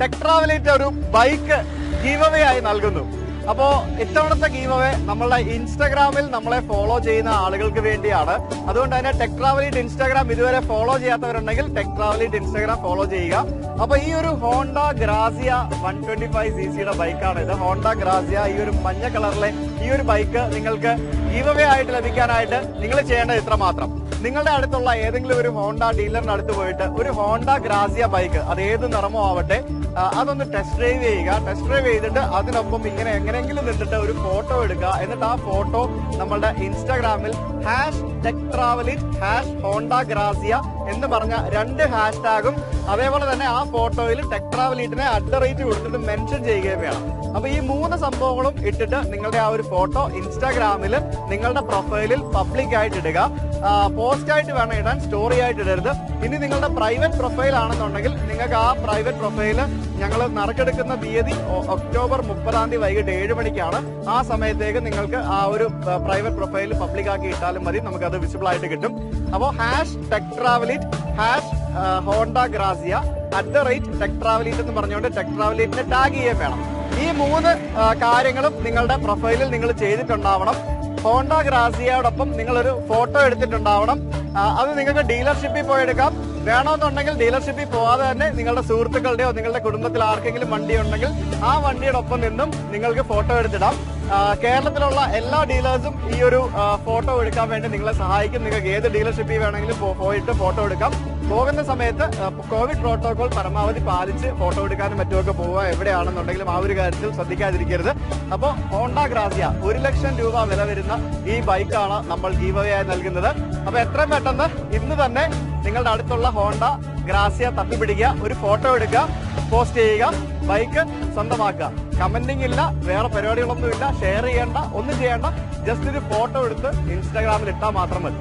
ടെക്ട്രാവലേറ്റ് ഒരു bike giveaway ആയി നൽകുന്നു. അപ്പോ ഇത്തവണത്തെ ഗീവവേ നമ്മളുടെ ഇൻസ്റ്റാഗ്രാമിൽ നമ്മളെ ഫോളോ ചെയ്യുന്ന ആളുകൾക്ക് വേണ്ടിയാണ്. അതുകൊണ്ട് തന്നെ ടെക് ട്രാവലേറ്റ് ഇൻസ്റ്റാഗ്രാം ഇതുവരെ ഫോളോ ചെയ്യാത്തവരുണ്ടെങ്കിൽ tech travel eat Instagram follow ചെയ്യുക. അപ്പൊ ഈ ഒരു Honda Grazia one twenty five C സിയുടെ ബൈക്കാണ് ഇത്. ഹോണ്ട ഗ്രാസിയ ഈ ഒരു മഞ്ഞ കളറിലെ ഈ ഒരു ബൈക്ക് നിങ്ങൾക്ക് ഗീവവേ ആയിട്ട് ലഭിക്കാനായിട്ട് നിങ്ങൾ ചെയ്യേണ്ടത് ഇത്ര മാത്രം നിങ്ങളുടെ അടുത്തുള്ള ഏതെങ്കിലും ഒരു ഹോണ്ട ഡീലറിന് അടുത്ത് പോയിട്ട് ഒരു ഹോണ്ട ഗ്രാസിയ ബൈക്ക് അത് ഏത് നിറമോ ആവട്ടെ അതൊന്ന് ടെസ്റ്റ് ഡ്രൈവ് ചെയ്യുക. ടെസ്റ്റ് ഡ്രൈവ് ചെയ്തിട്ട് അതിനൊപ്പം ഇങ്ങനെ എങ്ങനെയെങ്കിലും നിന്നിട്ട് ഒരു ഫോട്ടോ എടുക്കുക. എന്നിട്ട് ആ ഫോട്ടോ നമ്മളുടെ ഇൻസ്റ്റാഗ്രാമിൽ hash tech travel eat hash Honda Grazia എന്ന് പറഞ്ഞ രണ്ട് ഹാഷ്ടാഗും അതേപോലെ തന്നെ ആ ഫോട്ടോയിൽ ടെക് ട്രാവലിറ്റിനെ അറ്റ് റേറ്റ് കൊടുത്തിട്ട് മെൻഷൻ ചെയ്യുകയും വേണം. അപ്പൊ ഈ മൂന്ന് സംഭവങ്ങളും ഇട്ടിട്ട് നിങ്ങളുടെ ആ ഒരു ഫോട്ടോ ഇൻസ്റ്റാഗ്രാമിൽ നിങ്ങളുടെ പ്രൊഫൈലിൽ പബ്ലിക് ആയിട്ട് ഇടുക. പോസ്റ്റ് ആയിട്ട് വേണം ഇടാൻ സ്റ്റോറി ആയിട്ട് ഇടരുത്. ഇനി നിങ്ങളുടെ പ്രൈവറ്റ് പ്രൊഫൈൽ ആണെന്നുണ്ടെങ്കിൽ നിങ്ങൾക്ക് ആ പ്രൈവറ്റ് പ്രൊഫൈൽ ഞങ്ങൾ നറുക്കെടുക്കുന്ന തീയതി ഒക്ടോബർ മുപ്പതാം തീയതി വൈകിട്ട് ഏഴ് മണിക്കാണ്. ആ സമയത്തേക്ക് നിങ്ങൾക്ക് ആ ഒരു പ്രൈവറ്റ് പ്രൊഫൈൽ പബ്ലിക് ആക്കി ഇട്ടാലും മതി. നമുക്ക് അത് വിസിബിൾ ആയിട്ട് കിട്ടും. അപ്പോൾ hash tech travel eat hash Honda Grazia at the rate tech travel eat എന്ന് പറഞ്ഞുകൊണ്ട് ടെക് ട്രാവലിറ്റിനെ ടാഗ് ചെയ്യാൻ വേണം. ഈ മൂന്ന് കാര്യങ്ങളും നിങ്ങളുടെ പ്രൊഫൈലിൽ നിങ്ങൾ ചെയ്തിട്ടുണ്ടാവണം. ഹോണ്ട ഗ്രാസിയയോടൊപ്പം നിങ്ങളൊരു ഫോട്ടോ എടുത്തിട്ടുണ്ടാവണം. അത് നിങ്ങൾക്ക് ഡീലർഷിപ്പിൽ പോയി എടുക്കാം. വേണമെന്നുണ്ടെങ്കിൽ ഡീലർഷിപ്പിൽ പോവാതെ തന്നെ നിങ്ങളുടെ സുഹൃത്തുക്കളുടെയോ നിങ്ങളുടെ കുടുംബത്തിൽ ആർക്കെങ്കിലും വണ്ടി ഉണ്ടെങ്കിൽ ആ വണ്ടിയുടെ ഒപ്പം നിന്നും നിങ്ങൾക്ക് ഫോട്ടോ എടുത്തിടാം. കേരളത്തിലുള്ള എല്ലാ ഡീലേഴ്സും ഈ ഒരു ഫോട്ടോ എടുക്കാൻ വേണ്ടി നിങ്ങളെ സഹായിക്കും. നിങ്ങൾക്ക് ഏത് ഡീലർഷിപ്പിൽ വേണമെങ്കിലും പോയിട്ട് ഫോട്ടോ എടുക്കാം. പോകുന്ന സമയത്ത് കോവിഡ് പ്രോട്ടോകോൾ പരമാവധി പാലിച്ച് ഫോട്ടോ എടുക്കാനും മറ്റുമൊക്കെ പോവുക എവിടെയാണെന്നുണ്ടെങ്കിലും ആ ഒരു കാര്യത്തിൽ ശ്രദ്ധിക്കാതിരിക്കരുത്. അപ്പോൾ ഹോണ്ട ഗ്രാസിയ ഒരു ലക്ഷം രൂപ വില വരുന്ന ഈ ബൈക്കാണ് നമ്മൾ ജീവവയായി ആയി നൽകുന്നത്. അപ്പൊ എത്രയും പെട്ടെന്ന് ഇന്ന് തന്നെ നിങ്ങളുടെ അടുത്തുള്ള ഹോണ്ട ഗ്രാസിയ തപ്പിപ്പിടിക്കുക ഒരു ഫോട്ടോ എടുക്കുക പോസ്റ്റ് ചെയ്യുക ബൈക്ക് സ്വന്തമാക്കുക. കമന്റിംഗ് ഇല്ല വേറെ പരിപാടികളൊന്നും ഇല്ല ഷെയർ ചെയ്യേണ്ട ഒന്നും ചെയ്യേണ്ട. ജസ്റ്റ് ഒരു ഫോട്ടോ എടുത്ത് ഇൻസ്റ്റാഗ്രാമിൽ ഇട്ടാൽ മാത്രം മതി.